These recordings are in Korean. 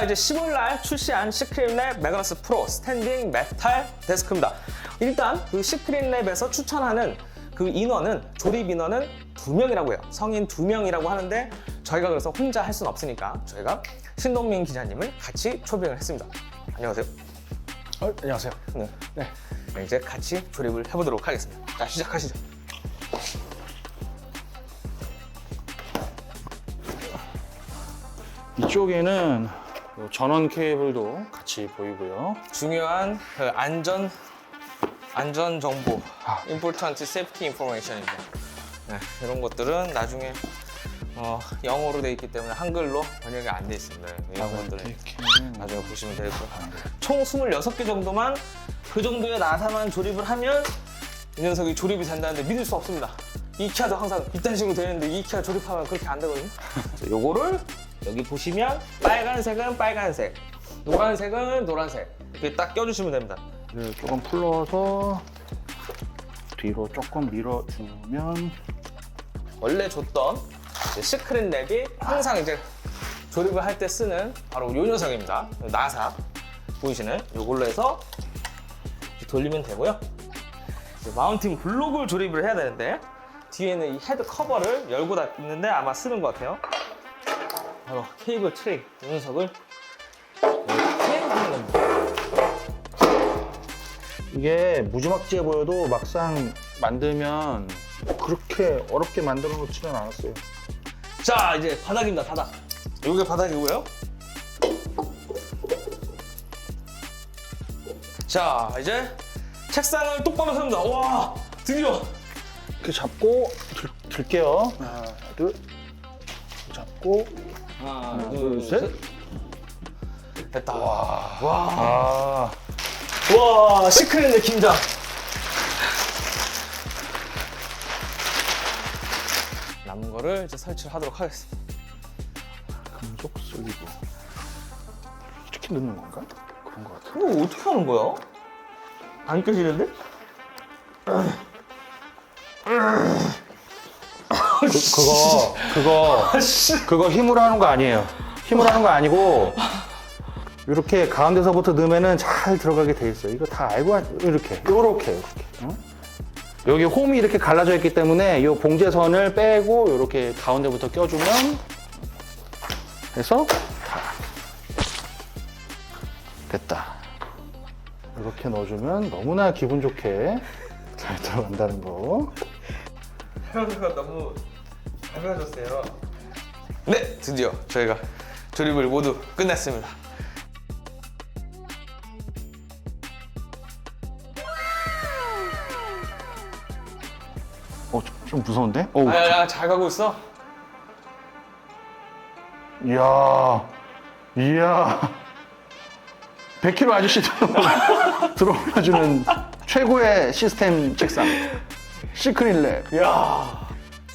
자 이제 15일 날 출시한 시크릿랩 메가너스 프로 스탠딩 메탈 데스크입니다. 일단 그 시크릿랩에서 추천하는 그 인원은 조립 인원은 두 명이라고 해요. 성인 두 명이라고 하는데 저희가 그래서 혼자 할 수는 없으니까 저희가 신동민 기자님을 같이 초빙을 했습니다. 안녕하세요. 어, 안녕하세요. 네. 네. 네, 이제 같이 조립을 해보도록 하겠습니다. 자 시작하시죠. 이쪽에는 요 전원 케이블도 같이 보이고요. 중요한 그 안전 안전 정보, 아. important safety information입니다. 네, 이런 것들은 나중에 어, 영어로 돼 있기 때문에 한글로 번역이 안 돼 있습니다. 이런 것들은 이렇게 나중에 보시면 되겠고요. 총 26개 정도만 그 정도의 나사만 조립을 하면 이 녀석이 조립이 된다는데 믿을 수 없습니다. 이키아도 항상 이딴 식으로 되는데 이키아 조립하면 그렇게 안 되거든요. 자, 요거를 여기 보시면 빨간색은 빨간색, 노란색은 노란색 이렇게 딱 껴주시면 됩니다. 네, 조금 풀러서 뒤로 조금 밀어주면 원래 줬던 이제 시크릿 랩이 항상 이제 조립을 할 때 쓰는 바로 요 녀석입니다. 나사 보이시는 요걸로 해서 이렇게 돌리면 되고요. 이제 마운팅 블록을 조립을 해야 되는데 뒤에는 이 헤드 커버를 열고 닫는데 아마 쓰는 것 같아요. 바로 케이블 트레이 이 녀석을 이렇게 하는 겁니다. 이게 무지막지해 보여도 막상 만들면 그렇게 어렵게 만들어 놓지는 않았어요. 자 이제 바닥입니다 바닥 요게 바닥이고요 자 이제 책상을 똑바로 세웁니다 와 드디어 이렇게 잡고 들, 들게요. 하나, 둘. 잡고 하나 둘, 셋. 됐다 와, 와. 아, 와 시크릿의 김장 남은 거를 이제 설치를 하도록 하겠습니다 금속 슬리브. 이렇게 넣는 건가? 그런 것 같아. 이거 어떻게 하는 거야? 안 껴지는데? 그, 그거 그거 그거 힘으로 하는 거 아니에요. 힘으로 하는 거 아니고 이렇게 가운데서부터 넣으면은 잘 들어가게 돼 있어요. 이거 다 알고 하- 이렇게 요렇게 이렇게. 어? 여기 홈이 이렇게 갈라져 있기 때문에 이 봉제선을 빼고 이렇게 가운데부터 껴주면 해서 다 됐다. 이렇게 넣어주면 너무나 기분 좋게 잘 들어간다는 거. 헤어가 너무 가벼워졌어요. 네, 드디어 저희가 조립을 모두 끝냈습니다. 어, 좀- 좀 무서운데? 어, 아야야, 잘 가고 있어. 이야, 이야. 100kg 아저씨 들어- 들어올려주는 최고의 시스템 책상. 시크릿 랩. 이야.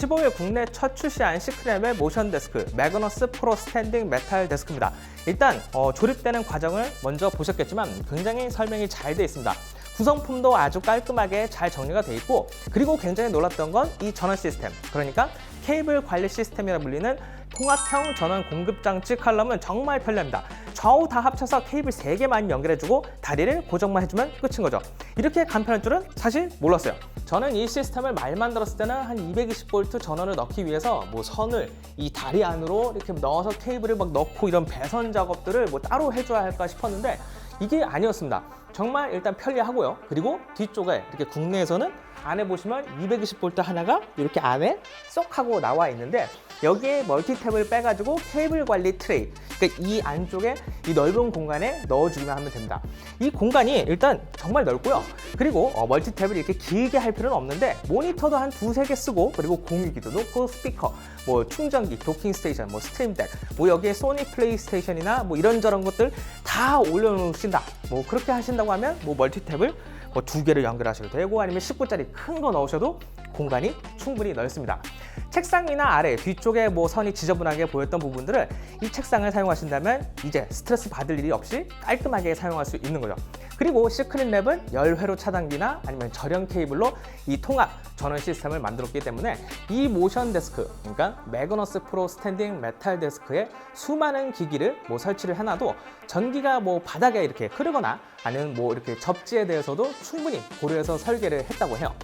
15일 국내 첫 출시한 시크랩의 모션 데스크 매그너스 프로 스탠딩 메탈 데스크입니다. 일단 어, 조립되는 과정을 먼저 보셨겠지만 굉장히 설명이 잘 되어 있습니다. 구성품도 아주 깔끔하게 잘 정리가 되어 있고 그리고 굉장히 놀랐던 건 이 전원 시스템 그러니까 케이블 관리 시스템이라 불리는 통합형 전원 공급 장치 칼럼은 정말 편리합니다. 좌우 다 합쳐서 케이블 3개만 연결해주고 다리를 고정만 해주면 끝인 거죠. 이렇게 간편할 줄은 사실 몰랐어요. 저는 이 시스템을 말만 들었을 때는 한 220V 전원을 넣기 위해서 뭐 선을 이 다리 안으로 이렇게 넣어서 케이블을 막 넣고 이런 배선 작업들을 뭐 따로 해줘야 할까 싶었는데 이게 아니었습니다. 정말 일단 편리하고요. 그리고 뒤쪽에 이렇게 국내에서는 안에 보시면 220V 하나가 이렇게 안에 쏙 하고 나와 있는데 여기에 멀티탭을 빼가지고 케이블 관리 트레이 그러니까 이 안쪽에 이 넓은 공간에 넣어주기만 하면 됩니다. 이 공간이 일단 정말 넓고요. 그리고 어, 멀티탭을 이렇게 길게 할 필요는 없는데 모니터도 한 두세 개 쓰고 그리고 공유기도 놓고 스피커, 뭐 충전기, 도킹 스테이션, 뭐 스트림덱, 뭐 여기에 소니 플레이스테이션이나 뭐 이런저런 것들 다 올려놓으신다. 뭐 그렇게 하신다고 하면 뭐 멀티탭을 뭐 두 개를 연결하셔도 되고 아니면 19짜리 큰 거 넣으셔도 공간이 충분히 넓습니다. 책상 위나 아래 뒤쪽에 뭐 선이 지저분하게 보였던 부분들을 이 책상을 사용하신다면 이제 스트레스 받을 일이 없이 깔끔하게 사용할 수 있는 거죠. 그리고 시크릿 랩은 열회로 차단기나 아니면 절연 케이블로 이 통합 전원 시스템을 만들었기 때문에 이 모션 데스크, 그러니까 매그너스 프로 스탠딩 메탈 데스크에 수많은 기기를 뭐 설치를 해놔도 전기가 뭐 바닥에 이렇게 흐르거나 아니면 뭐 이렇게 접지에 대해서도 충분히 고려해서 설계를 했다고 해요.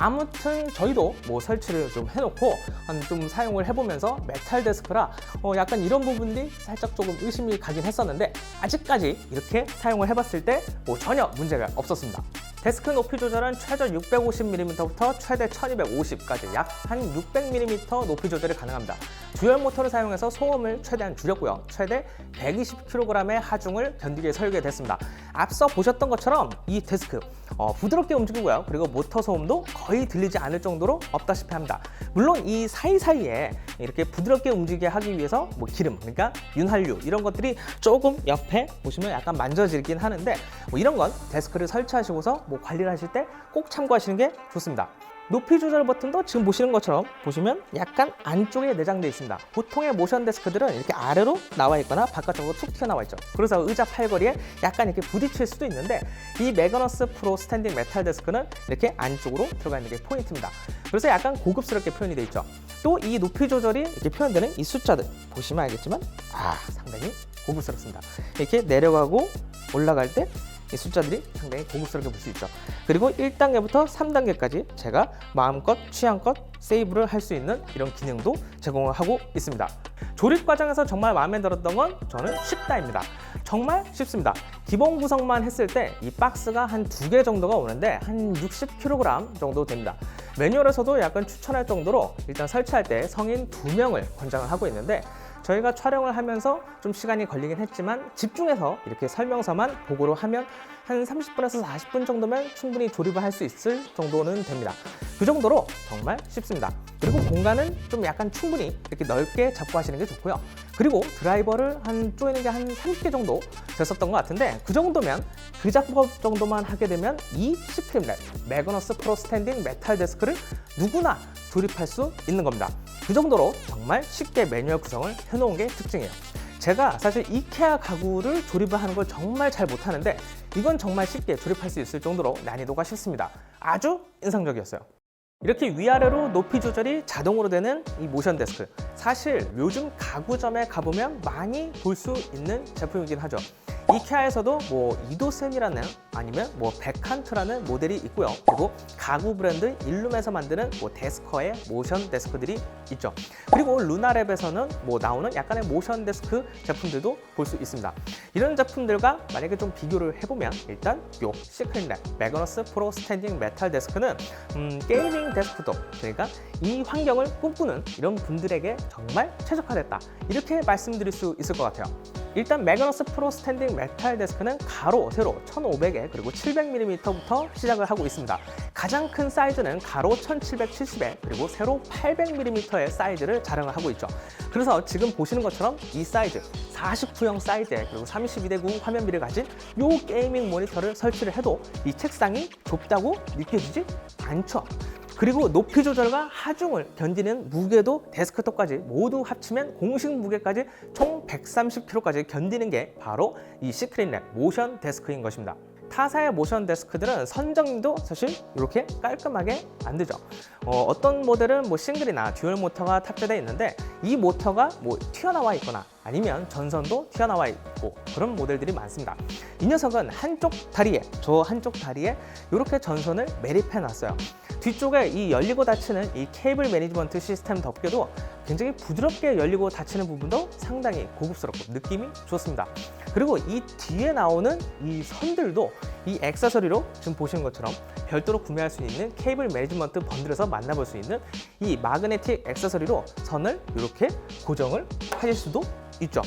아무튼 저희도 뭐 설치를 좀 해놓고 한 좀 사용을 해보면서 메탈 데스크라 어 약간 이런 부분들이 살짝 조금 의심이 가긴 했었는데 아직까지 이렇게 사용을 해봤을 때 뭐 전혀 문제가 없었습니다. 데스크 높이 조절은 최저 650mm부터 최대 1250까지 약 한 600mm 높이 조절이 가능합니다. 듀얼 모터를 사용해서 소음을 최대한 줄였고요. 최대 120kg의 하중을 견디게 설계됐습니다. 앞서 보셨던 것처럼 이 데스크 어, 부드럽게 움직이고요. 그리고 모터 소음도 거의 들리지 않을 정도로 없다시피 합니다. 물론 이 사이사이에 이렇게 부드럽게 움직이게 하기 위해서 뭐 기름, 그러니까 윤활유 이런 것들이 조금 옆에 보시면 약간 만져지긴 하는데 뭐 이런 건 데스크를 설치하시고서 뭐 관리를 하실 때 꼭 참고하시는 게 좋습니다. 높이 조절 버튼도 지금 보시는 것처럼 보시면 약간 안쪽에 내장되어 있습니다. 보통의 모션 데스크들은 이렇게 아래로 나와 있거나 바깥쪽으로 툭 튀어나와 있죠. 그래서 의자 팔걸이에 약간 이렇게 부딪힐 수도 있는데 이 매거너스 프로 스탠딩 메탈 데스크는 이렇게 안쪽으로 들어가 있는 게 포인트입니다. 그래서 약간 고급스럽게 표현이 되어 있죠. 또 이 높이 조절이 이렇게 표현되는 이 숫자들 보시면 알겠지만 아 상당히 고급스럽습니다. 이렇게 내려가고 올라갈 때이 숫자들이 상당히 고급스럽게 볼 수 있죠. 그리고 1단계부터 3단계까지 제가 마음껏 취향껏 세이브를 할 수 있는 이런 기능도 제공을 하고 있습니다. 조립 과정에서 정말 마음에 들었던 건 저는 쉽다입니다. 정말 쉽습니다. 기본 구성만 했을 때 이 박스가 한 두 개 정도가 오는데 한 60kg 정도 됩니다. 매뉴얼에서도 약간 추천할 정도로 일단 설치할 때 성인 두 명을 권장을 하고 있는데 저희가 촬영을 하면서 좀 시간이 걸리긴 했지만 집중해서 이렇게 설명서만 보고로 하면 한 30분에서 40분 정도면 충분히 조립을 할 수 있을 정도는 됩니다. 그 정도로 정말 쉽습니다. 그리고 공간은 좀 약간 충분히 이렇게 넓게 잡고 하시는 게 좋고요. 그리고 드라이버를 한 쪼이는 게 한 30개 정도 됐었던 것 같은데 그 정도면 그 작업 정도만 하게 되면 이 시크림랩 매그너스 프로 스탠딩 메탈 데스크를 누구나 조립할 수 있는 겁니다. 그 정도로 정말 쉽게 매뉴얼 구성을 해놓은 게 특징이에요. 제가 사실 이케아 가구를 조립을 하는 걸 정말 잘 못하는데 이건 정말 쉽게 조립할 수 있을 정도로 난이도가 쉽습니다. 아주 인상적이었어요. 이렇게 위아래로 높이 조절이 자동으로 되는 이 모션 데스크. 사실 요즘 가구점에 가보면 많이 볼 수 있는 제품이긴 하죠. 이케아에서도 뭐 이도센이라는 아니면 뭐 베칸트라는 모델이 있고요. 그리고 가구 브랜드 일룸에서 만드는 뭐 데스커의 모션 데스크들이 있죠. 그리고 루나랩에서는 뭐 나오는 약간의 모션 데스크 제품들도 볼 수 있습니다. 이런 제품들과 만약에 좀 비교를 해보면 일단 요 시크릿랩 매거너스 프로 스탠딩 메탈 데스크는 음, 게이밍 데스크톱 그러니까 이 환경을 꿈꾸는 이런 분들에게 정말 최적화됐다 이렇게 말씀드릴 수 있을 것 같아요. 일단 매그너스 프로 스탠딩 메탈 데스크는 가로, 세로 1500에 그리고 700mm부터 시작을 하고 있습니다. 가장 큰 사이즈는 가로 1770에 그리고 세로 800mm의 사이즈를 자랑을 하고 있죠. 그래서 지금 보시는 것처럼 이 사이즈 49형 사이즈에 그리고 32대 9 화면비를 가진 이 게이밍 모니터를 설치를 해도 이 책상이 좁다고 느껴지지 않죠. 그리고 높이 조절과 하중을 견디는 무게도 데스크톱까지 모두 합치면 공식 무게까지 총 130kg까지 견디는 게 바로 이 시크릿랩 모션 데스크인 것입니다. 타사의 모션 데스크들은 선정도 사실 이렇게 깔끔하게 안 되죠. 어, 떤 모델은 뭐 싱글이나 듀얼 모터가 탑재되어 있는데 이 모터가 뭐 튀어나와 있거나 아니면 전선도 튀어나와 있고 그런 모델들이 많습니다. 이 녀석은 한쪽 다리에 저 한쪽 다리에 이렇게 전선을 매립해 놨어요. 뒤쪽에 이 열리고 닫히는 이 케이블 매니지먼트 시스템 덮개도 굉장히 부드럽게 열리고 닫히는 부분도 상당히 고급스럽고 느낌이 좋습니다. 그리고 이 뒤에 나오는 이 선들도 이 액세서리로 지금 보시는 것처럼 별도로 구매할 수 있는 케이블 매니지먼트 번들에서 만나볼 수 있는 이 마그네틱 액세서리로 선을 이렇게 고정을 하실 수도 있죠.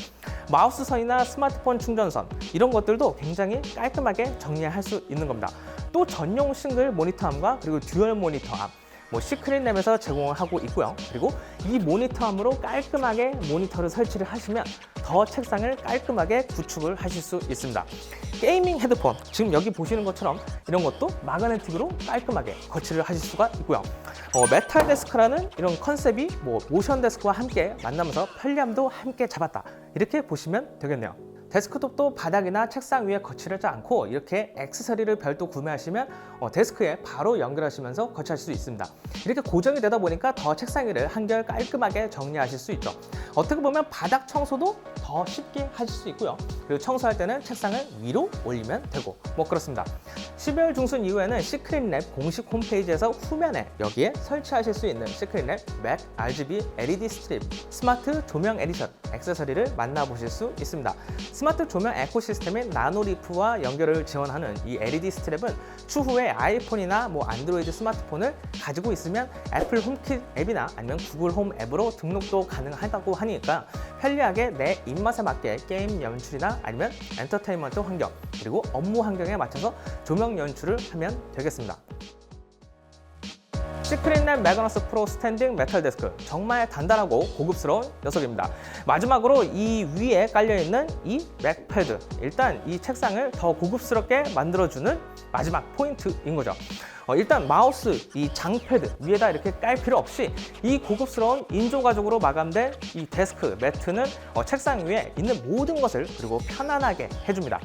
마우스 선이나 스마트폰 충전선 이런 것들도 굉장히 깔끔하게 정리할 수 있는 겁니다. 또 전용 싱글 모니터암과 그리고 듀얼 모니터암 뭐 시크릿랩에서 제공을 하고 있고요. 그리고 이 모니터암으로 깔끔하게 모니터를 설치를 하시면 더 책상을 깔끔하게 구축을 하실 수 있습니다. 게이밍 헤드폰 지금 여기 보시는 것처럼 이런 것도 마그네틱으로 깔끔하게 거치를 하실 수가 있고요. 어, 메탈 데스크라는 이런 컨셉이 뭐 모션 데스크와 함께 만나면서 편리함도 함께 잡았다 이렇게 보시면 되겠네요. 데스크톱도 바닥이나 책상 위에 거치르지 않고 이렇게 액세서리를 별도 구매하시면 어, 데스크에 바로 연결하시면서 거치할 수 있습니다. 이렇게 고정이 되다 보니까 더 책상 위를 한결 깔끔하게 정리하실 수 있죠. 어떻게 보면 바닥 청소도 더 쉽게 하실 수 있고요. 그리고 청소할 때는 책상을 위로 올리면 되고 뭐 그렇습니다. 12월 중순 이후에는 시크릿랩 공식 홈페이지에서 후면에 여기에 설치하실 수 있는 시크릿랩 맥 RGB LED 스트립 스마트 조명 에디션 액세서리를 만나보실 수 있습니다. 스마트 조명 에코 시스템인 나노리프와 연결을 지원하는 이 LED 스트랩은 추후에 아이폰이나 뭐 안드로이드 스마트폰을 가지고 있으면 애플 홈킷 앱이나 아니면 구글 홈 앱으로 등록도 가능하다고 하니까 편리하게 내 입맛에 맞게 게임 연출이나 아니면 엔터테인먼트 환경 그리고 업무 환경에 맞춰서 조명 연출을 하면 되겠습니다. 시크릿랩 매그너스 프로 스탠딩 메탈 데스크 정말 단단하고 고급스러운 녀석입니다. 마지막으로 이 위에 깔려 있는 이 맥패드 일단 이 책상을 더 고급스럽게 만들어주는 마지막 포인트인 거죠. 어, 일단 마우스 이 장패드 위에다 이렇게 깔 필요 없이 이 고급스러운 인조 가죽으로 마감된 이 데스크 매트는 어, 책상 위에 있는 모든 것을 그리고 편안하게 해줍니다.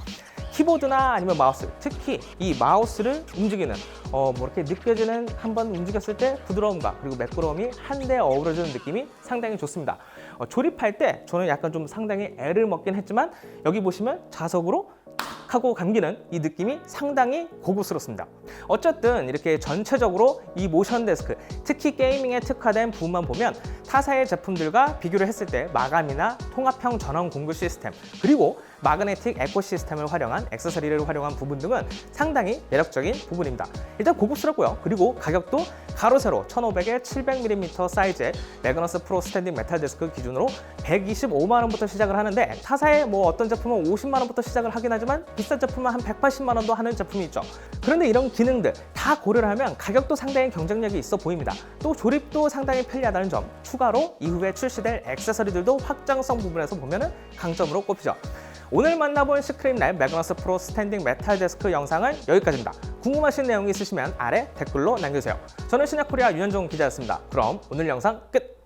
키보드나 아니면 마우스, 특히 이 마우스를 움직이는 어, 뭐 이렇게 느껴지는 한 번 움직였을 때 부드러움과 그리고 매끄러움이 한데 어우러지는 느낌이 상당히 좋습니다. 어, 조립할 때 저는 약간 좀 상당히 애를 먹긴 했지만 여기 보시면 자석으로 탁 하고 감기는 이 느낌이 상당히 고급스럽습니다. 어쨌든 이렇게 전체적으로 이 모션 데스크, 특히 게이밍에 특화된 부분만 보면 타사의 제품들과 비교를 했을 때 마감이나 통합형 전원 공구 시스템, 그리고 마그네틱 에코 시스템을 활용한 액세서리를 활용한 부분 등은 상당히 매력적인 부분입니다. 일단 고급스럽고요. 그리고 가격도 가로 세로 1500에 700mm 사이즈의 매그너스 프로 스탠딩 메탈 데스크 기준으로 125만 원부터 시작을 하는데 타사의 뭐 어떤 제품은 50만 원부터 시작을 하긴 하지만 비싼 제품은 한 180만 원도 하는 제품이 있죠. 그런데 이런 기능들 다 고려를 하면 가격도 상당히 경쟁력이 있어 보입니다. 또 조립도 상당히 편리하다는 점 추가로 이후에 출시될 액세서리들도 확장성 부분에서 보면은 강점으로 꼽히죠. 오늘 만나본 시크릿랩 매그너스 프로 스탠딩 메탈 데스크 영상은 여기까지입니다. 궁금하신 내용이 있으시면 아래 댓글로 남겨주세요. 저는 신약코리아 유현종 기자였습니다. 그럼 오늘 영상 끝!